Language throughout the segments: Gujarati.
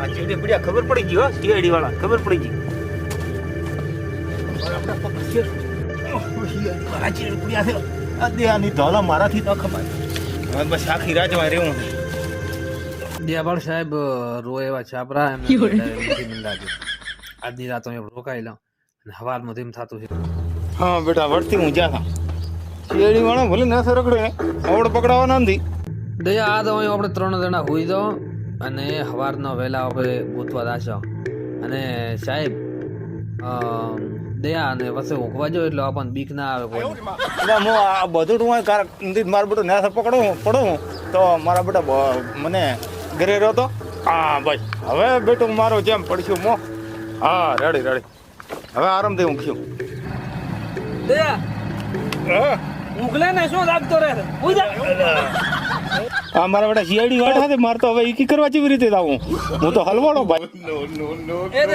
આ ચીડી પીડિયા. ખબર પડી ગઈ હો સીઆઈડી વાળા. ખબર પડી ગઈ. ચીડી પીડિયા છે. આ આની ધોલા મારાથી ન ખમાય હવે બસ આખી રાજમાં રહેવું. દેવાળ સાહેબ રોય એવા છાપરા આજની રાત હું રોકાયેલા અને હવારમાં થતું છે. હા બેટા વળતી હું જ્યાં સીઆઈડી વાળો ભલે ના સરકડે આવડે પકડાવાના નથી. દયા આ તો આપણે ત્રણ જણા હોઈ દો અને હવારના વહેલા આપણે ગોતવા દાશો અને સાહેબ દયા અને વસે ઊંઘવા જો એટલે આપણને બીક ના આવે કોઈ. હું આ બધું હું કાર મારા બેટો ના પકડો પડું તો મારા બેટા મને ઘરે રહ્યો તો? હા ભાઈ. હવે બેટું મારો જેમ પડશું મો. હા રેડી રેડી. હવે આરામથી ઊંઘ્યું દયા હા. ઊંઘલે ને શું લાગતો રહે આ મારા બેટા શિયાળી વાળા સાથે માર તો હવે ઈકી કરવા જેવી રીતે આવું હું તો હલવાડો ભાઈ. એ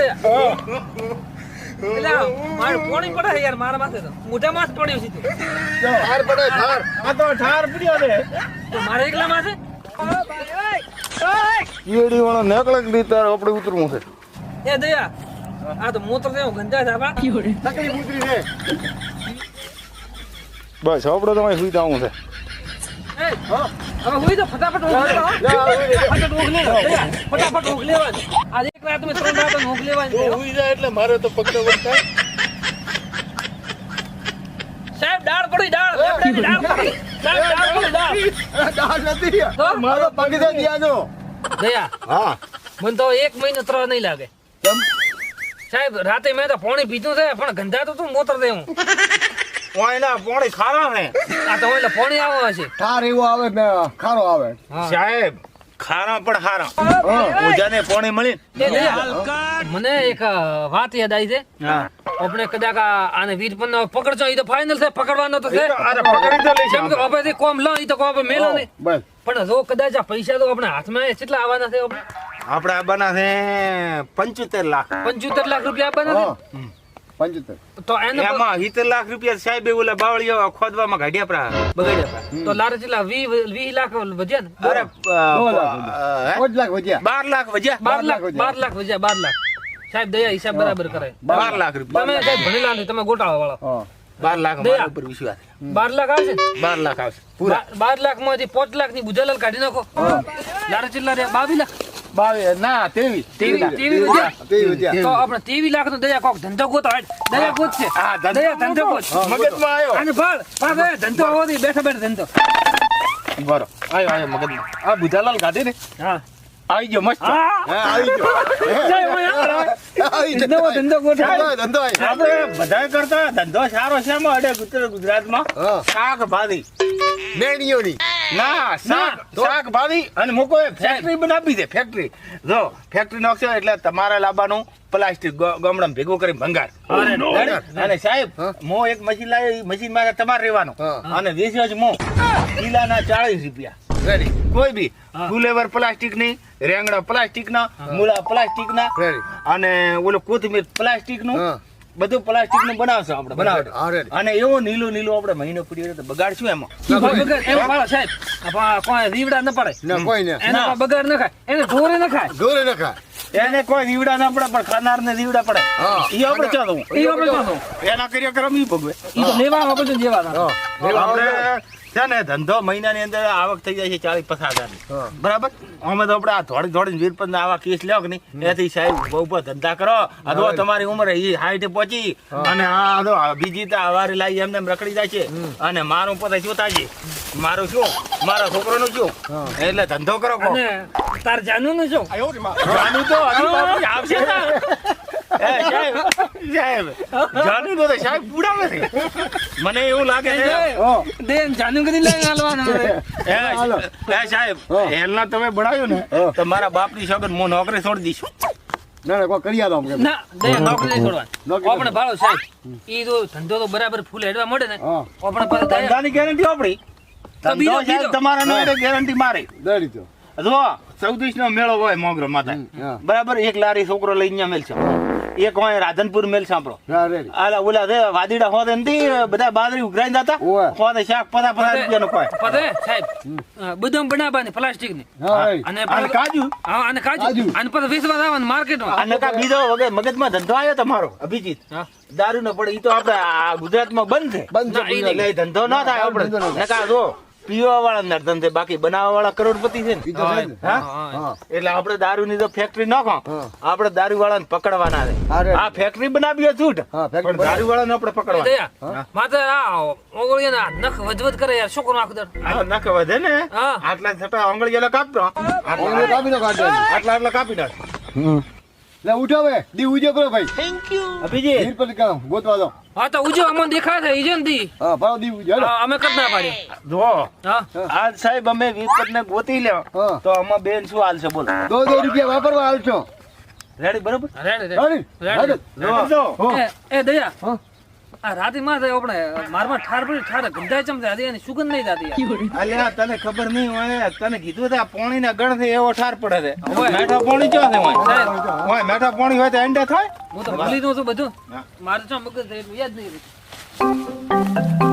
ઉતરવું છે. એ દયા આ તો મૂત્ર દેવું ગંજા છે તકલીફ ઉતરી છે. બસ આપડે તમારે અહીં સુઈ જવું છે. એ, હવે હુઈ જાઓ, ફટાફટ ઊંઘ લેવા, ફટાફટ ઊંઘ લેવા. આજે એક રાત મેં ત્રણ રાત ઊંઘ લેવાની છે, જાય એટલે મારે તો સાહેબ દાળ પડી દાળ. દાળ પડી. દાળ પડી દાળ. દાળ નથી. મારો પગ તો દયા હા. મને તો એક મહિનો ત્રણ નહીં લાગે. સાહેબ રાતે મેં તો પાણી પીધું છે પણ ગંધાતું તો તું મોતર દે હું. ઓયના પોણી ખારા ને આ તો એટલે પાણી આવો હશે. ઠાર એવો આવે ને ખારો આવે. સાહેબ ખારા પણ ખારા. ઓજાને પોણી મળી? એ મને એક વાત યાદ આવી છે. આપણે કદાચ આને વીજ પણ પકડજો એ તો ફાઇનલ છે પકડવાનો તો છે. અરે પકડી તો લઈશ જેમ કે કોમ લો એ તો કોઈ મેલો નહીં. પણ જો કદાચ આ પૈસા તો આપણે હાથમાં કેટલા આવવાના છે આપણે? આપણે આ છે પંચોતેર લાખ. પંચોતેર લાખ રૂપિયા આપવાના છે? પંચોતેર. તો એને એમાં સિત્તેર લાખ રૂપિયા સાહેબ ઓલા બાવળીઓ ખોદવામાં કાઢ્યા પ્રા. બગાડ્યા તો લારે કેટલા વી વી લાખ વધ્યા ને? અરે? પાંચ લાખ વધ્યા. બાર લાખ વજ્યા બાર લાખ બાર લાખ વધ્યા બાર લાખ. સાહેબ દયા હિસાબ બરાબર કરાય. બાર લાખ રૂપિયા. તમે સાહેબ ભણેલા નહીં તમે ગોટાળા વાળા બાર લાખ દયા. મારા ઉપર વિશ્વાસ બાર લાખ આવશે બાર લાખ આવશે. પૂરા. બાર લાખમાંથી પાંચ લાખની બુજાલાલ કાઢી નાખો. લારે ચિલ્લા રે બાવી લાખ. બાવીસ ના તેવી તેવી તેવી વધ્યા તેવી વધ્યા તો આપણે તેવી લાખ નો દયા કોક ધંધો ગોતો દયા ગોત છે દયા ધંધો ગોત. મગજમાં આવ્યો. અને ફળ પાછો ધંધો આવો બેઠા બેઠા ધંધો. બરો. આયો આયો મગજમાં. આ બુધાલાલ ગાંધી ને? હા. આવી ગયો મસ્ત. હા. હા. આવી ગયો. ધંધો આપણે બધા કરતા ધંધો સારો છે આમાં અડે ગુજરાતમાં. શાક ભાજી મેણીઓની ના શાક શાક ભાવી અને મૂકો એ ફેક્ટરી બનાવી દે ફેક્ટરી જો ફેક્ટરી નાખશો એટલે તમારા લાબાનું પ્લાસ્ટિક ગમડમ ભેગું કરી ભંગાર. અને સાહેબ મો એક મશીન લાવી મશીનમાં તમારે રહેવાનું. અને વેચ્યો જ મો કિલાના ચાળીસ રૂપિયા. કોઈ બી. ફુલેવર પ્લાસ્ટિકની રેંગણા પ્લાસ્ટિક ના મૂળા પ્લાસ્ટિક ના અને ઓલું કોથમીર પ્લાસ્ટિકનું બધું પ્લાસ્ટિકનું બનાવશો આપણે બનાવટ અને એવો નીલો નીલો આપણે મહિનો પડી તો બગાડશું એમાં. સાહેબ કોઈ રીવડા ન પડે. ના કોઈ ને. એને બગાડ ન ખાય. એને ઢોરે ન ખાય. ઢોરે ન ખાય. એને કોઈ રીવડા ના પડે પણ ખાનાર ને રીવડા પડે. હા. ઈ આપણે ચાલો એ આપણે ચાલો એના કર્યા કરમ ઈ ભગવે. ઈ તો લેવા આપણે જેવા આપણે છે ને ધંધો મહિનાની અંદર આવક થઈ જાય છે ચાલીસ પચાસ હજાર હા. બરાબર? અમે તો આપણે આ થોડી થોડી વીરપંદ આવા કેસ લ્યો કે નહીં? એથી સાહેબ બહુ બહુ ધંધા કરો. અથવા તમારી ઉંમર એ હાઈટ પહોંચી. અને આ તો બીજી તો આવારી લાવી એમને એમ રખડી જાય છે. અને મારું પોતે થાય છે? મારું શું? મારા છોકરાનું શું? એટલે ધંધો કરો તાર જાનું નું શું જાનું તો આવશે ને. સાહેબ. સાહેબ. જાનું તો સાહેબ છે. મને એવું લાગે છે. કદી લઈને હાલવાના સાહેબ. હેલના તમે બનાવ્યું ને તો મારા બાપની સોગન હું નોકરી છોડી દઈશું. ના ના કોઈ કરી આલો ના દયા નોકરી છોડવા. આપણે ભાળો સાહેબ. ઈ તો ધંધો તો બરાબર ફૂલ હેડવા મળે ને આપણે પર ધંધાની ગેરંટી આપણી. ધંધો સાહેબ તમારા નો ગેરંટી મારે. દડી તો જો ચૌદીસ નો મેળો હોય મોગરો માતા. બરાબર એક લારી છોકરો લઈને મેલ મેલશે. એક હોય રાધનપુર મેલ સાંભળો. હા ઓલા છે વાદીડા હોત એનથી બધા બાદરી ઉઘરાઈને જતા. હોત શાક પતા પતા રૂપિયાનો કોઈ. પતે સાહેબ બધું બદામ બનાવવાની પ્લાસ્ટિકની અને કાજુ? હા અને કાજુ. અને પછી વેચવા આવવાનું માર્કેટમાં. અને કા બીજો વગર મગજમાં ધંધો આવ્યો તમારો અભિજીત? દારૂ નો પડે ઈ તો આપડે આ ગુજરાતમાં બંધ છે. બંધ ના, એ ધંધો ના થાય ના. નકા જો પીવા વાળા ના ધંધે બાકી બનાવવા વાળા કરોડપતિ છે ને. છે. હા? એટલે આપણે દારૂ ની તો ફેક્ટરી નાખો. આપણે દારૂ વાળાને પકડવાના છે. રે. આ ફેક્ટરી બનાવી છૂટ પણ દારૂ વાળાને આપણે પકડવાના. માથે આ ઓગળીયાના નખ વધવત કરે યાર શું કરું આખો દર? નખ વધે ને. હા. આટલા છતાં આંગળીઓ કાપતો આટલા કાપી નાખો આટલા. આટલા આટલા કાપી નાખ. લે ઉઠાવે દી ઉજો કરો ભાઈ. Thank you Abhijit. ગોતવા દો. હા તો ઉજો અમને દેખાય છે દી. હા ભાવ દી ઉજે હા, અમે કદ ના પાડી જો હા. આજ સાહેબ અમે વીરપત ને ગોતી લ્યો. હા. તો અમે બેન શું હાલશે બોલ. દો દો રૂપિયા વાપરવા હાલશો. રેડી બરોબર? Ready ready. રેડી? એ દયા. હા. આ રાતે માં થાય આપણે મારમાં ઠાર પડી ઠાર ગંધાય ચમ થાય એની સુગંધ નહીં થતી. અલ્યા તને ખબર નહીં હોય તને કીધું તા પાણી ના ગણથી એવો ઠાર પડે છે. મેઠો પાણી ચો છે હોય મેઠો પાણી હોય તો એન્ડે થાય હું તો ભૂલી દઉં છું બધું. મારે ચો મગજ થઈ યાદ નહીં.